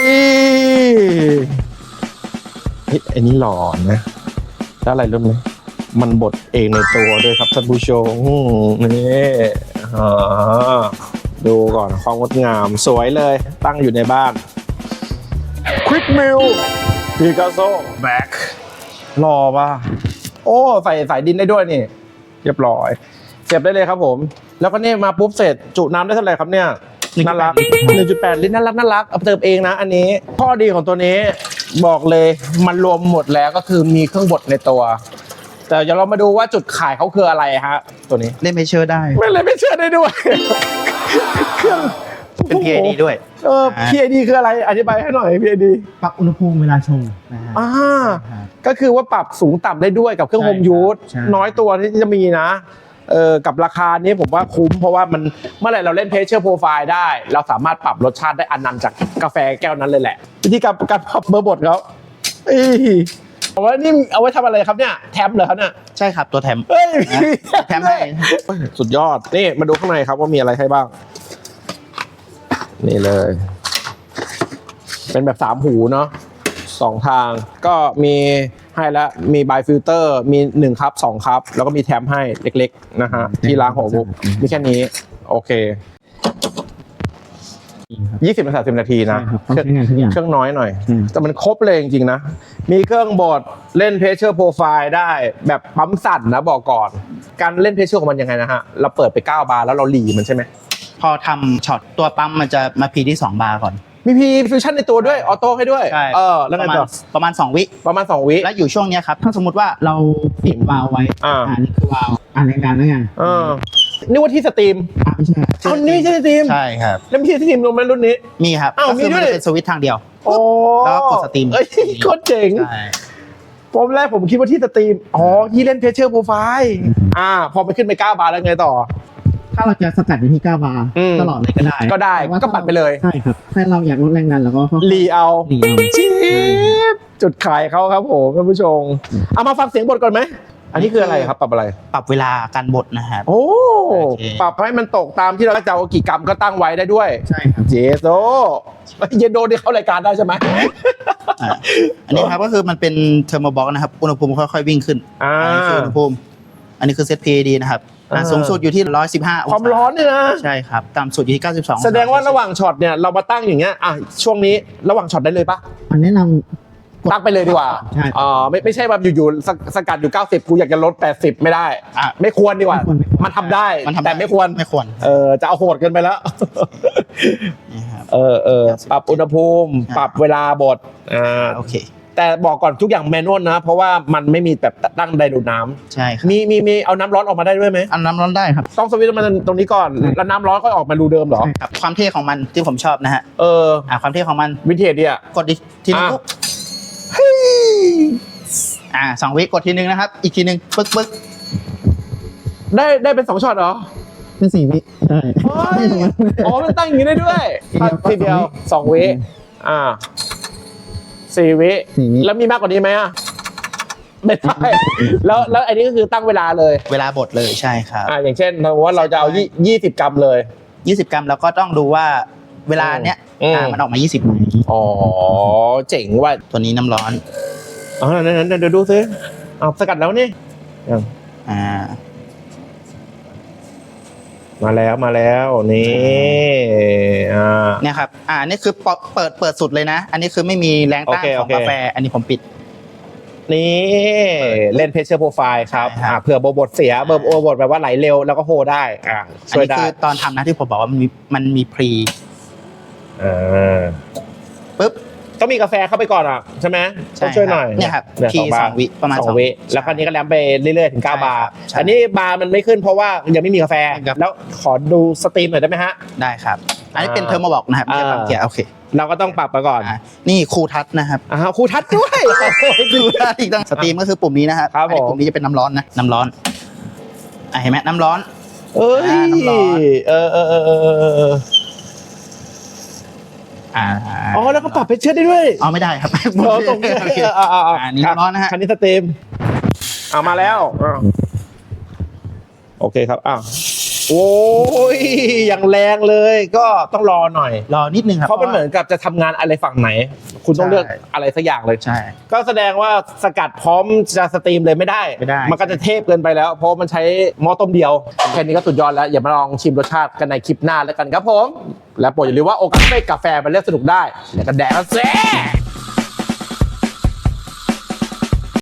ยเฮ้ยอันนี้หลอนนะแล้วอะไรรู้ไหมมันบดเองในตัวด้วยครับท่านผู้ชมนี่อ่าดูก่อนความงดงามสวยเลยตั้งอยู่ในบ้าน Quick Mill Picasso Back หล่อป่ะ โอ้ใส่สายดินได้ด้วยนี่ เรียบร้อย เสียบได้เลยครับผม แล้วก็นี่มาปุ๊บเสร็จ จุน้ำได้เท่าไหร่ครับเนี่ย น่ารัก 1.8 ลิตรน่ารักน่ารักเอาไปเติมเองนะ อันนี้ข้อดีของตัวนี้บอกเลยมันรวมหมดแล้วก็คือมีเครื่องบดในตัว แต่เดี๋ยวเรามาดูว่าจุดขายเขาคืออะไรฮะ ตัวนี้เล่นเพเชอร์ได้ ไม่เลยไม่เชื่อได้ด้วย เครื่องเป็น PID ด้วย เออ PID คืออะไรอธิบายให้หน่อย PID ปรับอุณหภูมิเวลาชงนะฮะอ่าครับก็คือว่าปรับสูงต่ำได้ด้วยกับเครื่องใช่โฮมยูสใช่น้อยตัวที่จะมีนะ เออกับราคานี้ผมว่าคุ้มเพราะว่ามันเมื่อไหร่เราเล่นเพ c เชอร์โปรไฟล์ได้ เราสามารถปรับรสชาติได้อันนันต์จากกาแฟแก้วนั้นเลยแหละ วิธีการการปรับเบอร์บดเขาเอ้ยเอาไว้นี่เอาไว้ทำอะไรครับเนี่ยแท็บเหรอครับเนี่ยใช่ครับตัวแถมเฮ้ยแถมให้สุดยอดนี่มาดูข้างในครับว่ามีอะไรให้บ้าง นี่เลย เป็นแบบสามหูเนาะสองทางก็มี ให้แล้วมีบายฟิลเตอร์มีหนึ่งครับสองครับ แล้วก็มีแถมให้เล็กๆนะฮะที่ล้างหัวบุกมีแค่นี้ โอเคยี่สิบถึงสามสิบนาทีนะใช่ครับต้องใช้งานทุกอย่างเครื่องน้อยหน่อยอืมแต่มันครบเลยจริงๆนะ มีเครื่องบดเล่นเพ c เชอร์โปรไฟล์ได้แบบปั๊มสั่นนะบอกก่อน การเล่นเพ c เชอร์ของมันยังไงนะฮะ เราเปิดไป 9 บาร์แล้วเราหลีมันใช่ไหม พอทำช็อตตัวปั๊มมันจะมาพีที่ 2 บาร์ก่อน มีพีฟิวชั่นในตัวด้วยออโต้ให้ด้วย ใช่ เออ แล้วปไงระมาณต่อประมาณ 2 วิ ประมาณ 2 วิ แล้วอยู่ช่วงเนี้ยครับ ถ้าสมมติว่าเราปิดวาล์วไว้อ่านี่คือวาล์วอ่านแรงดันแล้วกันเออนึกว่าที่สตรีมอ่าไม่ใช่เอานี่ไม่ใช่สตรีมใช่ครับ แล้วไม่ใช่สตรีมรวมไหมรุ่นนี้ มีครับอ้าวก็คือมีด้มัวย นจะเป็นสวิตช์ทางเดียว โอ้แล้วก็กดสตรีม เอ้ยโคตรเจ๋ง ใช่ ผมแรกผมคิดว่าที่สตรีม อ๋อที่เล่นเพ c เชอร์โปรไฟล์ อ่า พอไปขึ้นไป9บาร์แล้วไงต่อ ถ้าเราจะสกัดอยู่ที่9บาร์อืม ตลอดเลยก็ได้ก็ได้แต่ว่าก็ปัดไปเลย ใช่ครับถ้าเราอยากลดแรงดันเราก็ค่อยๆ รีเอารีเอาชิปจุดขายเขาครับผมท่านผู้ชมเอามาฟังเสียงบทก่อนไหม อันนี้คืออะไรครับ ปรับอะไร ปรับเวลาการบดนะครับ โอ้ โอเค ปรับให้มันตกตามที่เราจะเอากี่กรัมก็ตั้งไว้ได้ด้วย ใช่ครับ เจโซเยนโดนี่เข้ารายการได้ใช่ไหมอะอันนี้ครับก็คือมันเป็นเทอร์โมบ็อกนะครับ อุณหภูมิค่อยๆวิ่งขึ้นอ่าอันนี้คืออุณหภูมิ อันนี้คือเซต PAD นะครับ อะอ่าสูงสุดอยู่ที่115ความร้อนเนี่ยนะใช่ครับต่ำสุดอยู่ที่ 92 แสดงว่าระหว่างช็อตเนี่ยเรามาตั้งอย่างเงี้ยอะช่วงนี้ระหว่างช็อตได้เลยปะอันแนะนำกดตั้งไปเลยดีกว่าใช่อ๋อไม่ไม่ใช่แบบอยู่ๆสกสกัดอยู่ 90 กูอยากจะลด 80 ไม่ได้อะไม่ควรดีกว่า ไม่ควรไม่ควร มันทำได้มันทำแต่ไม่ควรไม่ควรเออจะเอาโหดเกินไปแล้วนี่ครับ เออเออปรับอุณหภูมิ ใช่ ปรับเวลาบดอ่าโอเค แต่บอกก่อนทุกอย่างแมนนวลนะ เพราะว่ามันไม่มีแบบตั้งไดดูดน้ำใช่ครับมีมีมีเอาน้ำร้อนออกมาได้ด้วยไหมอันน้ำร้อนได้ครับ ต้องสวิตช์มันตรงนี้ก่อนใช่แล้วน้ำร้อนก็ออกมารูเดิมเหรอ ใช่ครับ ความเท่ของมันที่ผมชอบนะฮะเออ อ่าความเท่ของมันวินเทจเนี่ยกดอีกทีนึงอะ ปุ๊บอ่าสองวิกดทีนึงนะครับ อีกทีนึงปึ๊กปึ๊กได้ได้เป็นสองช็อตเหรอเป็นสี่วิได้เฮ้ยอ๋อมันตั้งอย่างนี้ได้ด้วยทีเดียวทีเดียวสองวิอ่า สี่วิสี่วิ แล้วมีมากกว่านี้ไหมอะไม่ได้ แล้วแล้วอันนี้ก็คือตั้งเวลาเลยเวลาบดเลยใช่ครับ อ่าอย่างเช่นสมมติว่าเราจะเอายี่ยี่สิบกรัมเลย 20 กรัมเราก็ต้องดูว่าเวลาเนี้ยอืม อ่ามันออกมา 20ไหมอ๋อเจ๋งว่ะตัวนี้น้ำร้อนอ๋อนั่นนั่นเดี๋ยวดูซิเอาสกัดแล้วนี่ยังอ่า มาแล้วมาแล้วนี่อ่า เนี่ยครับ อ่า นี่คือเปิดเปิดเปิดสุดเลยนะ อันนี้คือไม่มีแรงต้านโอเคขโอองเค กาแฟ อันนี้ผมปิด นี่เล่นเพชเชอร์โปรไฟล์ครับใช่ครับ อ่าเผื่อโบบทเสียเบอร์โอบทแบบว่าไหลเร็วแล้วก็โฮได้อ่าอันช่วยนี้ได้คือตอนทำนะที่ผมบอกว่ามันมีมันมีพรี อ่าปุ๊บ ต้องมีกาแฟเข้าไปก่อนอะใช่ไหมต้องช่วยหน่อยเนี่ยครับเนี่ยทีสองบาสร์องวิประมาณสองวิแล้วคราวนี้ก็แลมไปเรื่อยๆถึงใช่9บาร์ครับใช่อันนี้บาร์มันไม่ขึ้นเพราะว่ายังไม่มีกาแฟครับแล้วขอดูสตรีมหน่อยได้ไหมฮะได้ครับ อันนี้เป็นอ่าเทอร์โมบอกนะครับไม่ใช่อ่าปั๊มเกียร์โอเคเราก็ต้องปรับไปก่อนอ่านี่คูทัชนะครับอ่าครูทัดด้วยคูทัชอีกตั้งสตรีมก็คือปุ่มนี้นะครับครับอันนี้ผมปุ่มนี้จะเป็นน้ำร้อนนะน้ำร้อนอะเห็นไหมน้ำร้อนเอ้ยอ่าน้ำร้อนเออเออเออเออเอออ่าอ๋อแล้วก็ปรับเพชเชอร์ได้ด้วยเอาไม่ได้ครับเออตรงนี้โอเคเออเออเอออ่านี่ร้อนนะฮะคันนี้สตรีมเอามาแล้วอ้าวโอเคครับอ้าว โอ้ยอย่างแรงเลยก็ต้องรอหน่อยรอนิดนึงครับ เพราะมันเหมือนกับจะทำงานอะไรฝั่งไหน คุณต้องเลือกอะไรสักอย่างเลย ใช่ ก็แสดงว่าสกัดพร้อมจะสตรีมเลยไม่ได้ ไม่ได้ มันก็จะเทพเกินไปแล้ว เพราะมันใช้หม้อต้มเดียว แค่นี้ก็สุดยอดแล้ว อย่ามาลองชิมรสชาติกันในคลิปหน้าแล้วกันครับผม และโปรดอย่าลืมว่าโอกาสไม่กาแฟมันเลือกสนุกได้แล้วก็แดกกันแซ่